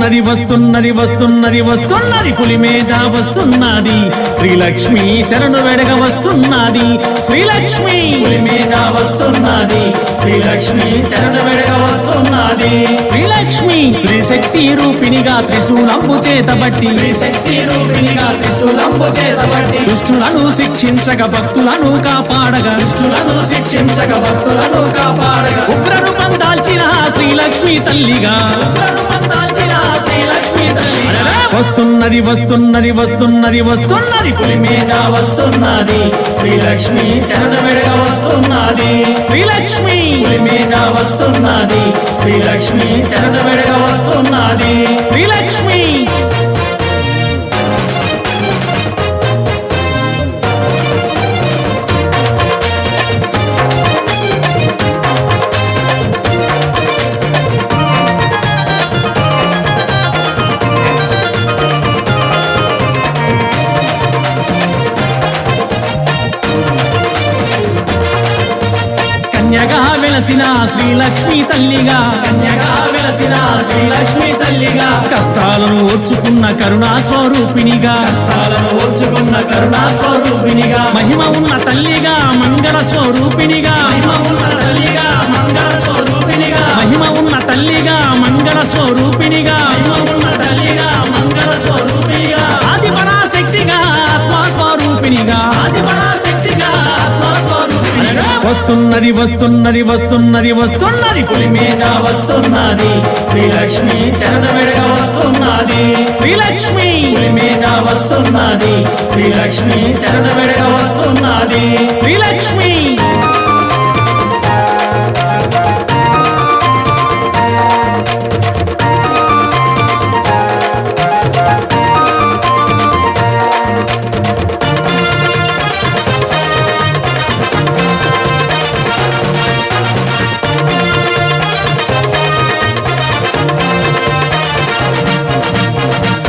వస్తున్నది వస్తున్నది వస్తున్నది వస్తున్నది పులి మీద వస్తున్నది. శ్రీలక్ష్మి శరణు వెడగ వస్తున్నది. శ్రీలక్ష్మి పులి మీద వస్తున్నది. శ్రీలక్ష్మి శరణ వెడగ వస్తున్నది. శ్రీలక్ష్మి శ్రీశక్తి రూపిణిగా త్రిశూలంబు చేతబట్టి శ్రీ శక్తి రూపిణిగా త్రిశూలంబు చేతబట్టి దుష్టులను శిక్షించక భక్తులను కాపాడగా. దుష్టులను శిక్షించక భక్తులను కాపాడగా. ఉగ్రరూపం దాల్చిన శ్రీలక్ష్మి తల్లిగా. ఉగ్రను పందాల్చిన వస్తున్నది వస్తున్నది వస్తున్నది వస్తున్నది. పులి మీద వస్తున్నది. శ్రీలక్ష్మి శరణ వెడగ వస్తున్నది. శ్రీలక్ష్మి. పులి మీద వస్తున్నది. శ్రీలక్ష్మి శరణ వెడగ వస్తున్నది. శ్రీలక్ష్మి. కన్యగా వెలసిన శ్రీలక్ష్మి తల్లిగా. కన్యగా వెలసిన శ్రీలక్ష్మి తల్లిగా. కష్టాలను ఓర్చుకున్న కరుణా స్వరూపిణిగా కష్టాలను ఓర్చుకున్న కరుణా స్వరూపిణిగా మహిమ ఉన్న తల్లిగా మంగళ స్వరూపిణిగా. మహిమ ఉన్న తల్లిగా మంగళ స్వరూపిణిగా. మహిమ ఉన్న తల్లిగా మంగళ స్వరూపిణిగా. వస్తున్నది వస్తున్నది వస్తున్నది వస్తున్నది. పులి వస్తున్నది. శ్రీలక్ష్మి శరణ వెడగ వస్తున్నది. శ్రీలక్ష్మి పులి వస్తున్నది. శ్రీలక్ష్మి శరణ వెడగ వస్తున్నది. శ్రీలక్ష్మి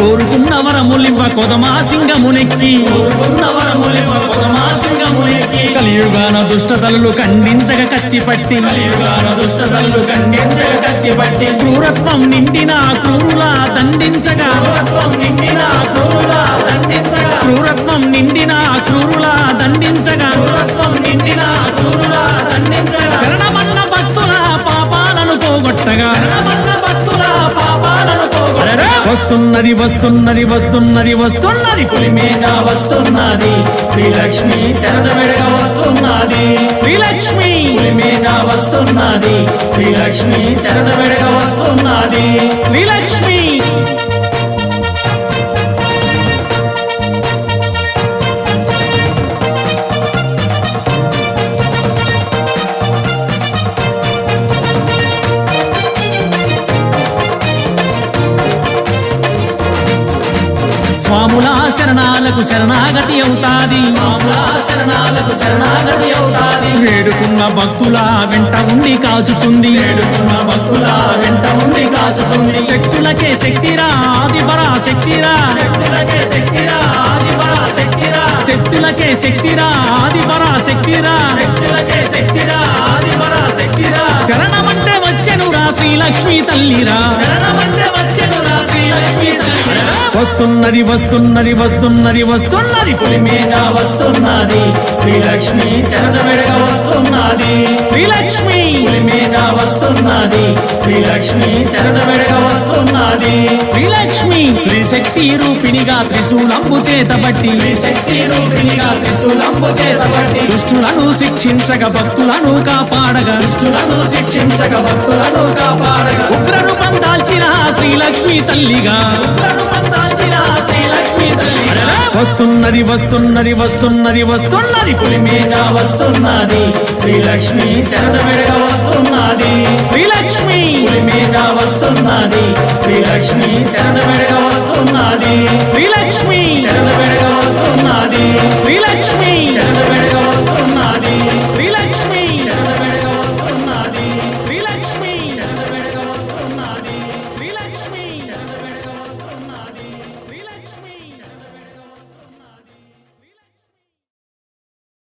కోరుకున్న వరములివ్వ కొదమా సింగమునెక్కి. కోరుకున్న వరములివ కొదమా సింగమునికి కలియుగాన దుష్టతలు ఖండించక కత్తిపట్టి. కలియుగాన దుష్టతల్లు ఖండించక కత్తిపట్టి. క్రూరత్వం నిండిన క్రూరులా దండించగా క్రూరత్వం నిండిన క్రూరులా వస్తున్నది వస్తున్నది వస్తున్నది వస్తున్నది. పులి మీద వస్తున్నది. శ్రీలక్ష్మి శరద వెడగ వస్తున్నది. శ్రీలక్ష్మి పులి మీద వస్తున్నది. శ్రీలక్ష్మి శరణ వెడగ వస్తున్నది. శ్రీలక్ష్మి శరణాలకు శరణాగతి అవుతాది. శరణాలకు శరణాగతి అవుతాది. వేడుకున్న భక్తుల వెంట ఉండి కాచుతుంది. వేడుకున్న భక్తుల వెంట ఉండి కాచుతుంది. శక్తులకే శక్తిరా ఆదిపరా శక్తిరా. శక్తులకే శక్తిరా ఆదిపరా శక్తిరా. శక్తులకే శక్తిరా ఆదిపరా శక్తిరా. శక్తులకే శక్తిరా ఆదిపరా శక్తిరా. చరణమంటే వచ్చెనురా శ్రీలక్ష్మి తల్లిరా. శరణమంటే వచ్చెను రా శ్రీలక్ష్మి తల్లి వస్తున్నది వస్తున్నది వస్తున్నది వస్తున్నది. పులి మీద వస్తున్నది. శ్రీలక్ష్మి శరణ వెడగ వస్తున్నది. శ్రీలక్ష్మి. పులి మీద వస్తున్నది. శ్రీలక్ష్మి శరణ వెడగ వస్తున్నది. శ్రీలక్ష్మి. శ్రీశక్తి రూపిణిగా త్రిశూలంబు చేతబట్టి. శ్రీ శక్తి రూపిణిగా త్రిశూలంబు చేతబట్టి. దుష్టులను శిక్షించక భక్తులను కాపాడగా. దుష్టులను శిక్షించక భక్తులను కాపాడగా. ఉగ్రరూపం దాల్చిన శ్రీలక్ష్మి తల్లిగా. ఉగ్రను పందాల్చిన వస్తున్నది వస్తున్నది వస్తున్నది వస్తున్నది. పులి వస్తున్నది. శ్రీలక్ష్మి శరణ వస్తున్నది. శ్రీలక్ష్మి పులి వస్తున్నది. శ్రీలక్ష్మి శరణ వస్తున్నది. శ్రీలక్ష్మి